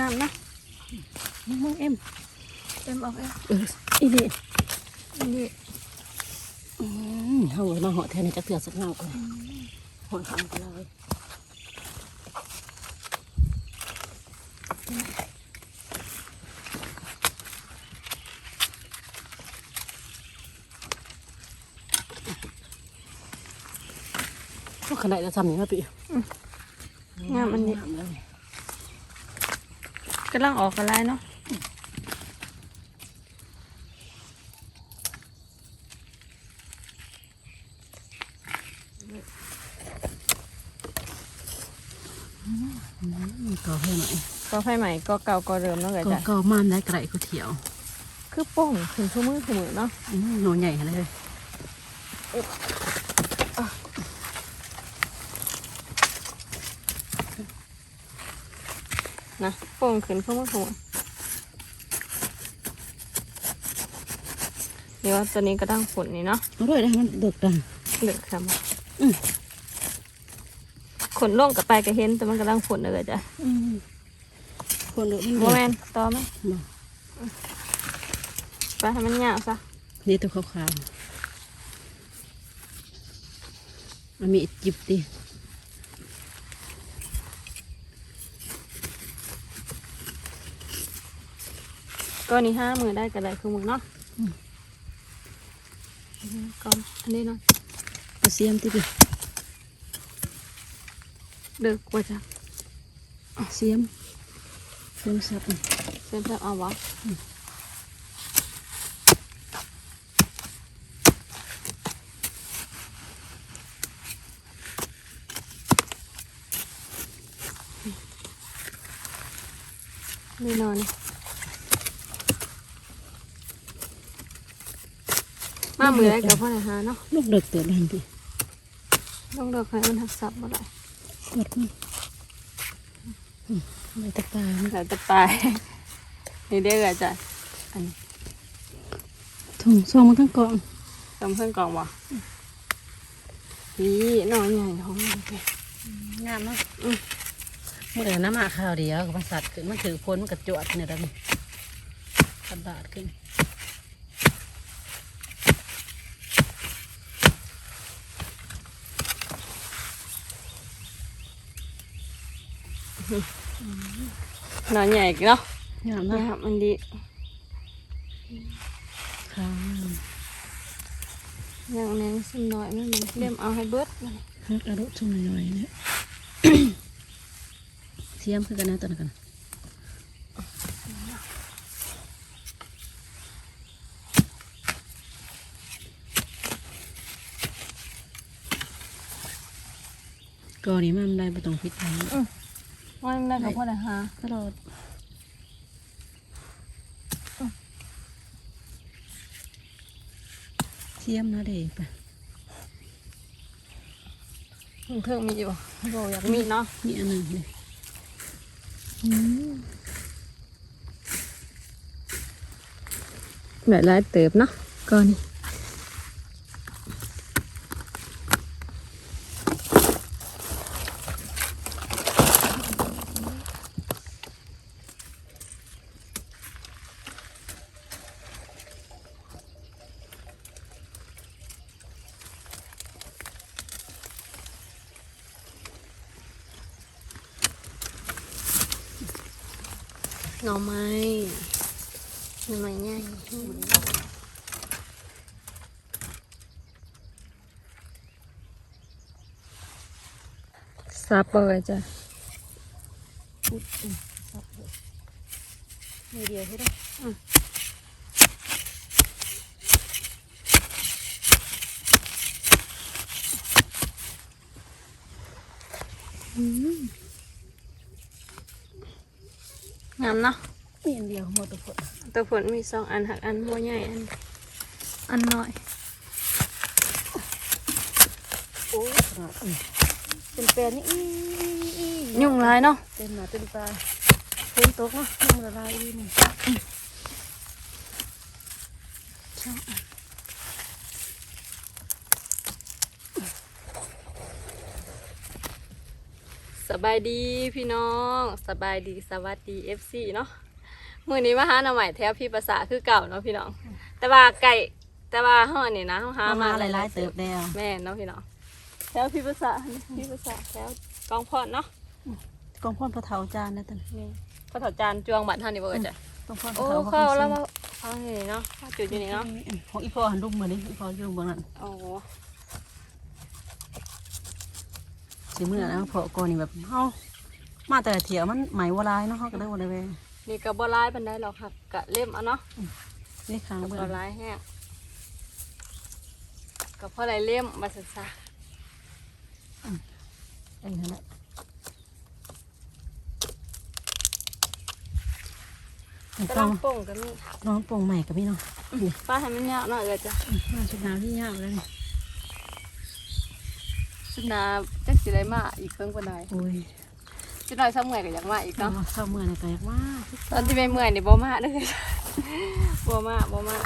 น้ำนะมึงเอ็มเต็มออกเอ็มเอออีนี่นี่อืมเฮามาเหาะแทนในจักเถื่อสักเงาก่อนหอนข้างก็เลยก็ขนาดจะทำอย่างนี้ปีงามอันนี้เลย กำลังออกกันไลเนาะก็ให้หน่ก็ไฟใหม่ก็เก่าก็เริ่มเนาะเกิดก็จ้ะก็มันได้ไกลกูเถียวคือโป่งขึ้นชั่วมือขึ้นมือเนาะอืมหนูใหญ่เลยโป่งขึ้นชั่วมือขึ้นมือเดี๋ยวตัวนี้ก็ตั้งฝนนี่เนาะเอาด้วยนะมันเดือดดังเหลือครับอืมขนลงกับไปก็เห็น แต่มันกำลังฝนเลยจ้ะอืมคนเดือดมันโมเดือแมดนต่อไหมบ่ไปให้มันยาวซะนี่ตัวขาวๆมันมีดจิบดิ ก็นี่ห้ามือได้ก็ได้คือมือเนาะก่อนอันนี้เนาะเอาเสียมติดิเดือกว่าจ้ะเสียมเสียมสับนี่เส้นจะเอาวะนี่นอน มามือได้กับพ่อไหนฮะเนาะลูกเดือดเตือนดันดิต้องเลือกให้มันหักสับมาได้กดมันอืมไม่ตะปานะแล้วจะตายนี่เด็กอาจจะอันนี้ถุงซองมันทั้งกล่องทำเพื่อนกล่องวะนี่น้องใหญ่ท้องใหญ่แกงามเนาะอืมเมื่อน้ำมาข้าวเดียวกับมันสัตว์ขึ้นมันถือพ้นมันกระจวดเนี่ยดังกระบาดขึ้น น้องใหญ่เนาะงามนี่เนาะครับมันดีข้าวอย่างแนงสันน้อยมันมันเลี่ยมเอาให้เบิดมันฮักอรุชุ่มหน่อยๆเนี่ยเสียมคือกันนะตัวนั้นกันก่อนนี้มันได้ไปตรงพิษทางว่า มันได้กับพ่อไหนฮะตลอดเสียมนะเด็กปะมันเพิ่งมีอยู่โบอยากมีเนาะมีอันหนึ่งเลยแบบลายเติบเนาะก่อน หน่อไม้หน่อไม้ใหญ่ซับเลยจ้ะมีเดียวใช่ไหม งามเนาะมีอันเดียวหมดทุกคนตัวผลมีสองอันหักอันโมใหญ่อันอันน้อยโอ้ขนาดนี้เป็นแปลนนี่อีอียุ่งร้ายเนาะเต็มหนาเต็มตาฝนตกเนาะมันละลายดีนี่ส บายดีพี่น้องสบายดีสวัสดีเอฟซีเนาะมื้อนี้มาหาหน่อใหม่แถวพี่ภาษาคือเก่าเนาะพี่น้อง แต่ว่าไก่แต่ว่าห้อนี่นะเฮาหาเอามามาหลายๆเติบแล้วแม่นเนาะพี่น้องแถวพี่ภาษาพี่ภาษาแถวกองพอดเนาะกองพ่นพระเทาจานนะตันนี่พระเถาจานจวงบัตรเฮานี่บ่เอ่ยจ้ะกองพ่นพโอ้ระเทาเข้าแล้วมาฟังนี่เนาะเข้าจุดอยู่นี่เนาะของอีพ่อหันรุ่มมาดิอีพ่ออยู่เบางนั้นโอ้โห สิมื้อนั้นพ่อก่อนนี่แบบเฮามาแต่ละเที่ยวมันไหมวลายเนาะเฮาก็ได้บ่ได้เว้ยนี่ก็บ่ร้ายปานใดหรอกค่ะกะเล่มเอาเนาะนี่ค้างก็เบิ่บ่งร้ายแฮงก็พอได้เล่มมาศึกษาไอ้นั่นแหละกระต้ลัองงโป่งก็มีน้องโป่งใหม่กับพี่เนาะนี่ป้าให้มันยาวหน่อยเลยจ้ะมาชุดน้ำที่ยากเลยนี่ชุดหนาจัก สิได้มาอีกเครื่องปานใดโอ้ยชุดหน่อยซ้ำเมื่อยก็อยากมาอีกเนาะเนาะเศร้าเมื่อนี่ก็อยากมากตอนที่ไม่เมื่อยนี่บ่มาเด้อบ่มาบ่มา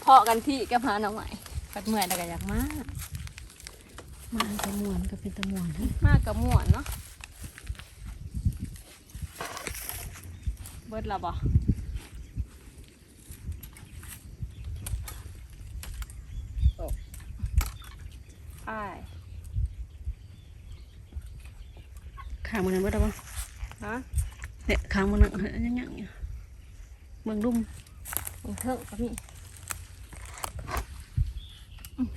เพาะกันที่กับหาหน่อใหม่ปัดเมื่อยแล้วก็อยากมามาตะมวนก็เป็นตะมวนให้มากับม่วนเนาะเบิดและบ่ตกอ้าย ข้างมันนั้นบ่ได้บ่ฮะเนี่ยข้างมันนั้นยังยังเนี่ยเมืองลุ่มมึงเถิงกับนี่อืม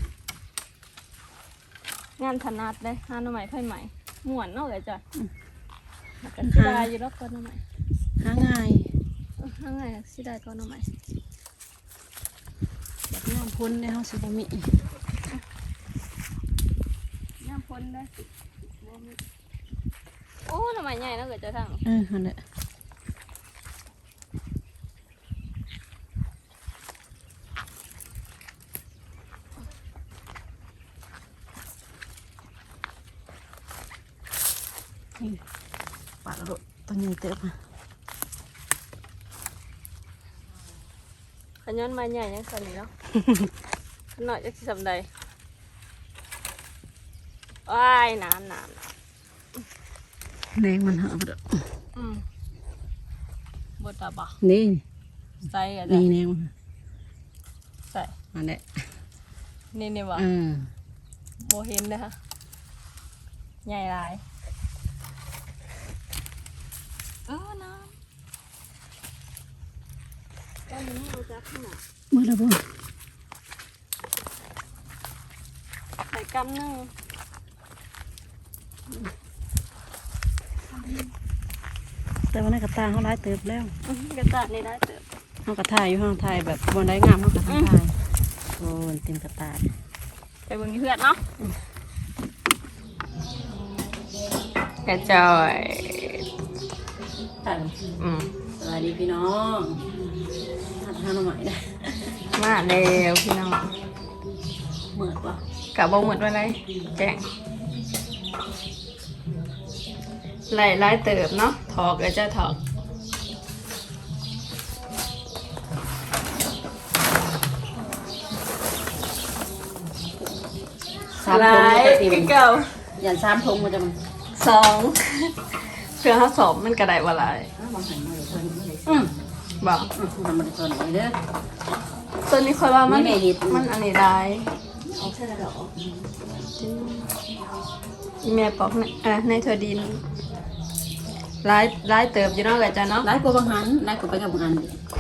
งานถนัดเลยงานหน่อใหม่ไฟใหม่ม่วนเนาะเลยจ้ะแล้วก็สิได้อยู่รอบก่อนหน่อใหม่หาง่ายเออข้างไงสิได้ก่อนหน่อใหม่แบบน้ำพ้นในเฮาสิบ่มีย่างพ้นได้บ่มี โอ้หน่อใหม่ใหญ่เนาะเกิดจะทางเออนั่นแหละนี่ปาดรถตัวใหญ่เติบมาขย้อนมาใหญ่ยังสั่นนี่เนาะขนาดจะสิสำใดว้ายน้ำน้ำน้ แรงมันหาบ่ดอกำอืมบดตาบ่นี่ใส่อะจ้ะนี่แรงมันใส่นั่นแหละนี่นี่บ่เออโบเห็นเลยฮะใหญ่หลายเออน้ำตอนนี้เราจะขนาดเมื่อแล้วบ่ใส่กำหนึ่ง แต่ว่าในกระตาเฮาหลายเติบแล้วอื้อหือกระตานี่ได้เติบเฮากระถ่ายอยู่เฮาถ่ายแบบบ่ได้งามเฮากระถ่ายโอ้ยเต็มกระตาไปเบิ่งเพื่อนเนาะกระจอยถ่ายอืมสวัสดีพี่น้องหัดทานใหม่ได้มาแล้วพี่น้องเหมือนปะกะบ่หมดไว้เลยแจ้ง ไล่ไล่เติบเนาะถอกก็จะถอกสามทงมันจะติ่มเก่ายันสามทงมันจะมันสองเพื่อเขาสอบมันกระไดว่าไรอ้าวบางหันมาเลยเพิ่นไม่ได้อืมบอกอืมมันมาได้ตัวไหนเด้อตัวนี้คอยว่ามันนี่แม่เฮ็ดมันอันนี้ได้เอาแค่ละดอกอีแม่ปอกในอะในถั่วดิน ร้ายร้ายเติบอยู่เนาะกะจ้ะเนาะหลายกว่าบางหันหลายกว่าไปกับบางหัน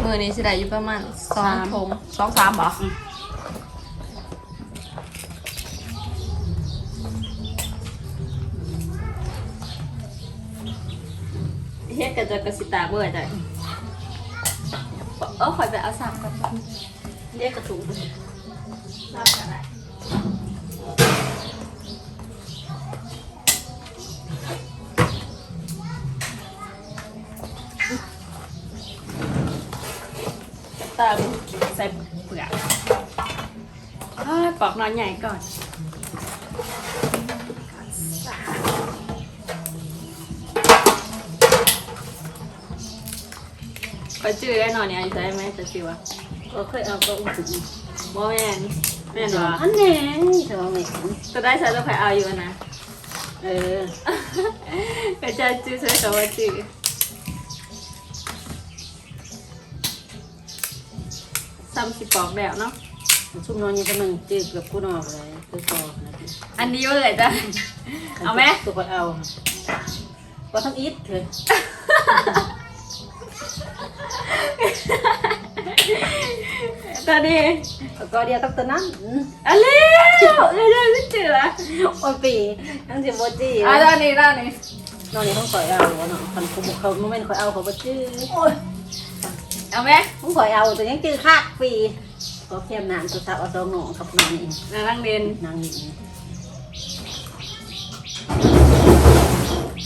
มือนี้สิได้อยู่ประมาณสองสามทงสองสามบ่เฮ็ดกะจะกระสิตากเบื่อจ้ะเออคอยไปเอาสามกันเรียกกระถุงสามกันได้ ตามใส่เปลือกเอ้ยปอกน้อยใหญ่ก่อนก็จื้อได้หน่อยเนี่ยใช่ไหมจะชื่อว่าก็เคยเอาก็อุ้มสุดโมแมนแม่นวะอันแหน่นี่เธอเอาไงจะได้ใช้ต้องไปเอาอยู่นะ เออกระจายจื้อใช้คำว่าจื้อ ซ้ำสิปอกแล้วเนาะชุบนอนยังจะมึงจืดกับกูนอกเลยคือพอนะพี่อันนี้ว่าเลยจ้ะ เอาไหมสุกเอาก็ทั้งอิดเถอะตอนนี้ก็เดียวกับตัวนั้นอันเลี้ยวกระจายไม่จื้อละโอ้ยปีทั้งสิบโมจีอะตอนนี้ตอนนี้นอนนี่ต้องคอยเอาเนาะคันคุเขาโมเมนต์คอยเอาเขาบ่จื้อ เอาไหมต้องคอยเอาแต่ยังจื้อคากปีก็เข้มน้ำตัวสาวเอาซองหนองกับนอนนี่นารังเรียนนางนี่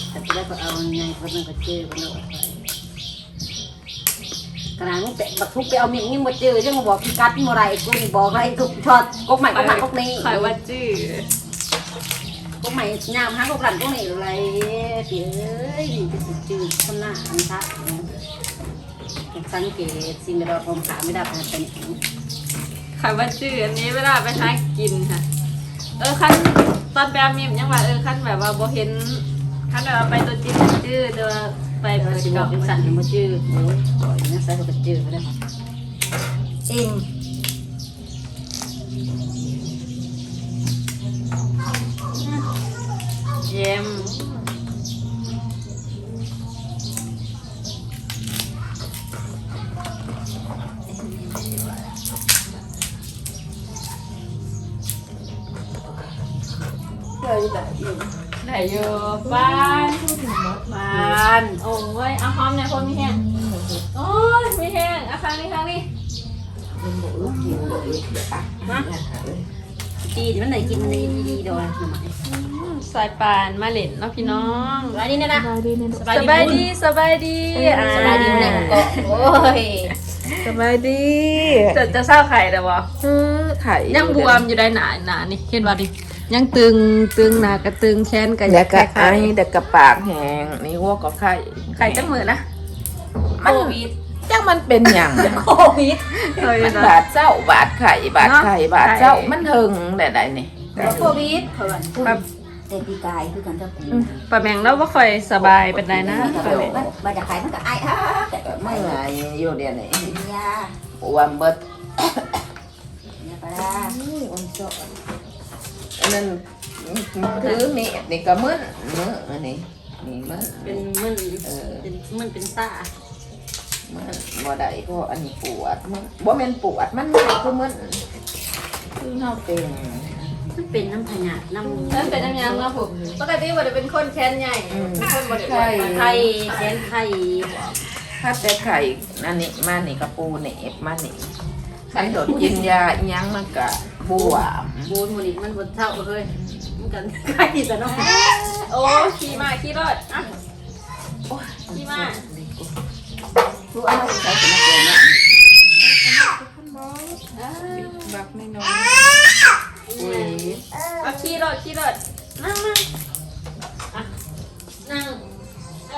แต่ที่แรกก็เอาไงคนนึงก็จื้อคนนึงก็ไปขนาดมึงแต่บักทุกไปเอาเมียงยังมาจื้อยังมาบอกพี่กัดเมื่อไรกูนี่บอกอะไรทุกช็อตกกใหม่กกหนักกกนี้ข่อยว่าจื้อกกใหม่งามทั้งกกหลังกกนี้อะไรเดี๋ยวเอ้ยนี่จะสุดจื้อทำหน้าอันทะ สังเกตสิ่งที่เราพมขาไม่ได้เป็นเป็นอย่างนี้ข่อยว่าจื้ออันนี้เวลาไปหากินค่ะ เออขั้นตอนไปอามีมยังว่าเออขั้นแบบว่าบ่เห็นขั้นแบบว่าไปตัวจริงจื้อเดี๋ยวไปเปิดกล่องเป็นสั่นมาจื้อโอ้ยปล่อยนะใส่ก็จื้อไปแล้วอิ่มเยี่ยม เดี๋ยวแบบอิ่มได้อยู่บ้านบ้านโอ้ยเอาหอมเนี่ยคนมีแห้งโอ้ยมีแห้งเอาครั้งนี้ครั้งนี้จีมันไหนกินมันในดีๆโดยหน่อไม้อืมสายปานมาเล่นเนาะพี่น้องสบายดีนะนะสบายดีสบายดีอ่าสบายดีมันไหนมันก็โอ้ยสบายดีจะจะเศร้าไข่แต่ว่าเออไข่ยังบวมอยู่ได้หนาหนานี่เห็นว่าดิ ยังตึงตึงหนากระตึงแขนกระเดี๋ยวกะไอไข่เดี๋ยวกะปากแห้งนี่วัวก็ไข่ไข่จังมือนะมันวิดจังมันเป็นอย่างโควิดเฮ้ยมันนะบาดเจ้าบาดไข่บาดไข่บาดเจ้ามันเทิงแต่ใดนี่โควิดเขาว่าแบบแต่ปีกายคือกันกับปีปะแมงแล้วว่าค่อยสบายเป็นไรนะปะแมงมันมาจากใครมันก็ไอ้ฮะแต่ไม่ไม่ไงอยู่เดี๋ยวนี้ยาปวมเบิดเนี่ยปลาอันซ้อ นอันนั้นถือมีดนี่ก็มึนมืออันนี้นี่มึนเป็นมึนเออเป็นมึนเป็นซ่ามึนบ่ได้เพราะอันนี้ปวดมึนบ่แม่นปวดมันมึนคือมึนคือเฮาเป็นมันเป็นน้ำพญาน้ำนั่นเป็นยังไงเนาะผมปกติว่าจะเป็นคนแขนใหญ่อืมเป็นคนบริไข่ไข่แกนไข่ถ้าแต่ไข่อันนี้มานี่กระปูเหน็บมานี่ขันโดดกินยาอิหยังมันก็ บวมบูนมันอีกมันบนเท่าเลยมันกันไข่แต่น้องโอ้ขี่มาขี่รถอะขี่มาลูกเอามาใส่ถุงเกลือเนี่ยบักไม่น้อยเอาขี่รถขี่รถนั่งนั่งนั่งเอ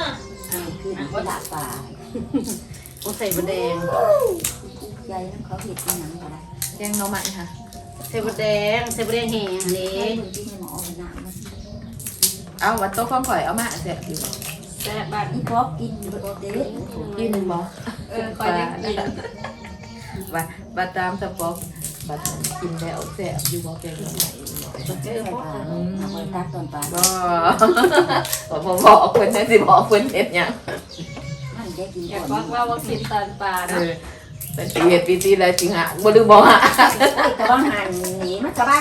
ออ่าคือหนังหลาปลาโอ้ใส่บะแดงใหญ่แล้วเขาเห็ดเป็นหนังปลา แกงหน้อใหม่ค่ะใส่บะแดงใส่บะแดงแห้งอันนี้เอ้ยมึงที่ให้หมอเอาหนังมาเอาวัดโต๊ะข้องข่อยเอามาเสร็จอยู่แซ่บบ้านนี่พอกกินอยู่เด็กกินบ่เออคอยได้กินว่าบัดตามสปอกบัดกินแล้วแซ่บอยู่บ่แกงหน้อใหม่เออปลาเอาไปตักตอนปลาบ่บ่บ่บอกเพิ่นให้สิบอกเพิ่นเฮ็ดหยังมันจะกินอยากก่บออนกว่าว่ากินตอนปลาเอเนาะ อเป็นปีเฮ็ดปีตีแล้วสิหะบ่ลืมบ่ฮะแต่ว่าหันหนีมันก็บ้า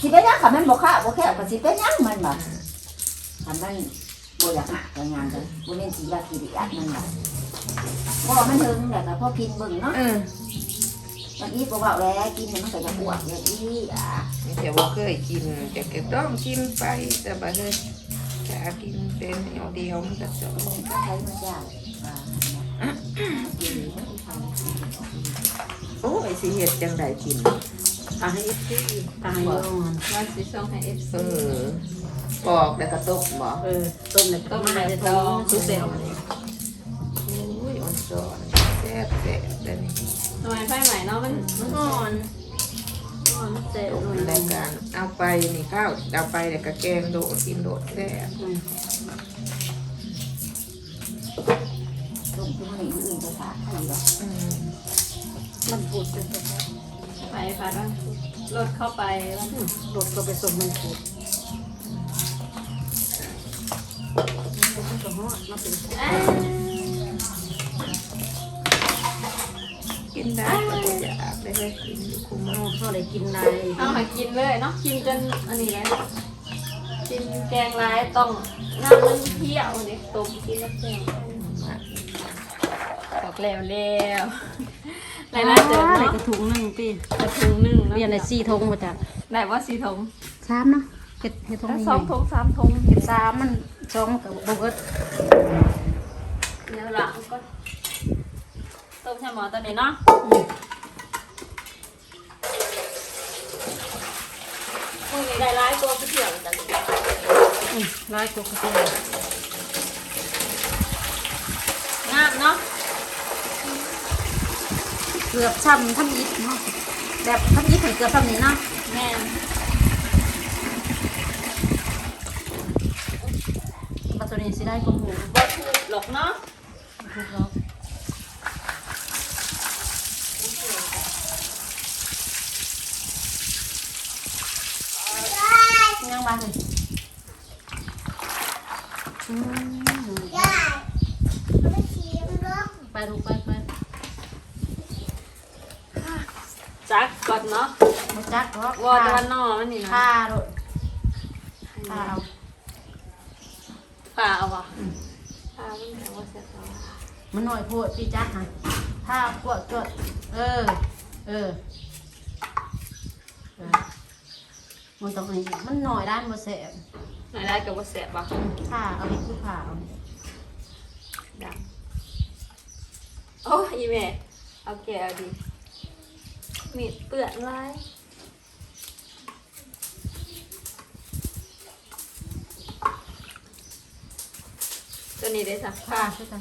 สิเป็นยังค่ะมันบ่ค่าบ่แค่ก็สิเป็นยังมันบ่ทำมันบ่อยากหักงานเลยบ่แม่นสิว่ากิริยามันบ่เพราะมันถึงแต่ก็พอกินเบิ่งเนาะอือตอนนี้บอกว่าแล้วกินเนี่ยมันก็จะอ้วกอย่างนี้อะไมีแต่ว่าเคยกินแต่ก็ต้องกินไปแต่บัดนี้ถ้ากินเป็นเดียวเดียวมันก็จะมันก็ใช้มาจากอ่า โอ้ยสิเฮ็ดจังไดกินตายเอฟซีตายนอนว่าสิส่งให้เอฟเอซีอปอกแล้วก็ตกบ่เออต้มเนี่ยต้มมาจะท้องซุปเซลมาเลยโอ้ยอ่อนซ้อนแซ่บแซ่บเด้อนี่ทำไมไฟใหม่เนาะมันมันนอนมมันเจ็บหน่อยรายการเอาไปนี่ข้าวเอาไปแล้วก็แกงโดดกินโดดแซ่บตรงที่มันอื่นภาษาไทยหรอกอืม มันพูดเป็นไปค่ะบ้างรถเข้าไปบ้างรถก็ไปส่งมันพูดมันก็ฮอดมาเป็นกินได้ก็บ่อยากได้ให้กินอยู่คุมเอามาเขาได้กินในเอามากินเลยเนาะกินจนอันนี้เลยกินแกงร้ายต้องน้ำมันเที่ยวเนี่ยต้มกินแล้วแกง บอกแล้วแล้ว หลายๆเติมได้เนาะกระถุงหนึ่งปีกระถุงหนึ่งเนาะเรียนในสี่ทงมาจากได้ว่าสีทงสามเนาะเก็ดเห็ดทงทั้งนี้สองทงสามทงเก็ดสามมันสองกับโบกดเดี๋ยวหลังก็ต้มใช่หมอตอนนี้เนาะมึงมีได้ร้ายตัวก๋วยเตี๋ยวจังร้ายกว่าก็งามเนาะ เกือบช้ำทำยิบเนาะแบบทำยิบให้เกือบทำนี้เนาะแม่นปัจจุบันสิได้ก็หมูบ่ถูกหรอกเนาะถูกแล้วยังบ้างเลยอืมไปลูกไปไป จักก่อนเนาะมาจักเพราะวอตะวันนอมันนี่นะผ้าลูกผ้าเอาป่าเอาวะป่ามันแต่ว่าเสียตัวมันหน่อยโพดพี่จักนะผ้ากวดกวดเออเออ เออมันต้องนี้มันหน่อยด้านบ่แสบไหนได้กับว่าเสียบปะผ้าเอาไปคือผ้าเอาดังโอ้ยอีเมเอาแกเอาดิ มีดเปื้อนลายตัวนี้ได้สักผ้าผ้าคือกัน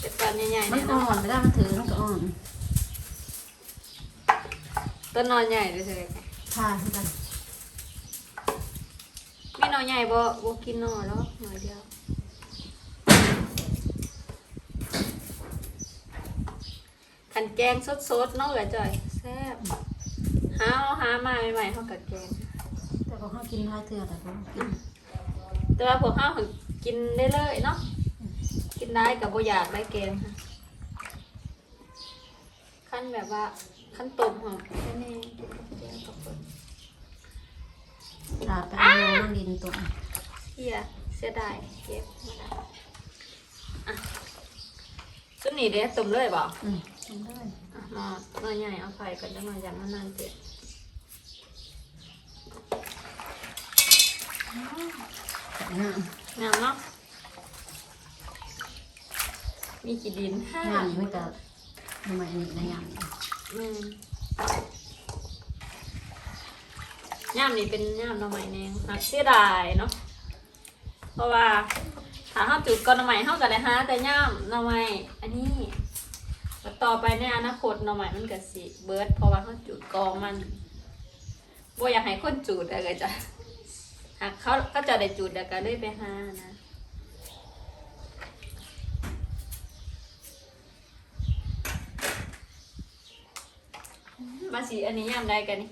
เป็นตอนใหญ่ๆมันเนี่ยอ่เนาะอนไม่ได้มันถือมันก็อ่อนต้นนอนใหญ่ด้วยใช่ไหมผ้าคือกันไม่นอนใหญ่บ่บ่กินนอนแล้วหน่อยเดียว ขันแกงสดๆเนาะเอ๋ยจ่อยแซ่บหาเอาหามาใหม่ๆเขากับแกง แต่พอเขากินท้ายเถื่อแต่พอกินแต่ว่าพวกข้าวของกินได้เลยเนาะกินได้กับโบอยากได้แกงค่ะขั้นแบบว่าขั้นต้มค่ะแค่นี้กินกับแกงกับเปิดลาไปเอาน้ำดินตุ่มเฮียเสียดายเก็บมาได้อะชุดนี้เด้ต้มเลยบ่อืม ทำได้อะมาหน่อยใหญ่เอาไฟก่อนจะหน่อยยำมันนานเจ็ดแต่งามงามเนาะมีกี่ดินห้างามไม่แต่ทำไมนี่นะงามอืมย่ามนี่เป็นย่ามหน่อไม้แนงหักเสียดายเนาะเพราะว่าถ้าเฮาจุดก่อนหน่อไม้เฮาก็ได้หาแต่ย่ามหน่อไม้อันนี้แล้ว ต่อไปในอนาคตหน่อไม้มันก็สิเบิร์ดเพราะว่าเขาจุดกองมันบ่อยากให้คนจุดอะไรจ้ะหากเขาเขาจะได้จุดแล้วก็เลยไปหานะมาสีอันนี้ยามได้กันนี่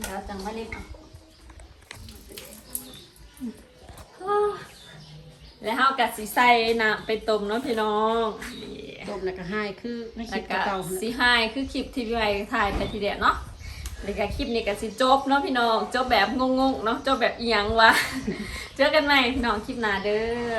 เดี๋ยวจังมาเล็กเอาแล้วเฮากัด สีใส่น้ำไปต้มเนาะพี่น้องนี่ต้มแล้วก็ให้คือในคลิแล้วก็ปเก่าสีไฮคือคลิปที่พี่ไว้ถ่ายไปทีเดียวเนาะแล้วก็คลิปนี้ก็สิจบเนาะพี่น้องจบแบบงงๆเนาะจบแบบอีหยังวะเจอกันใหม่พี่น้องคลิปหน้าเด้อ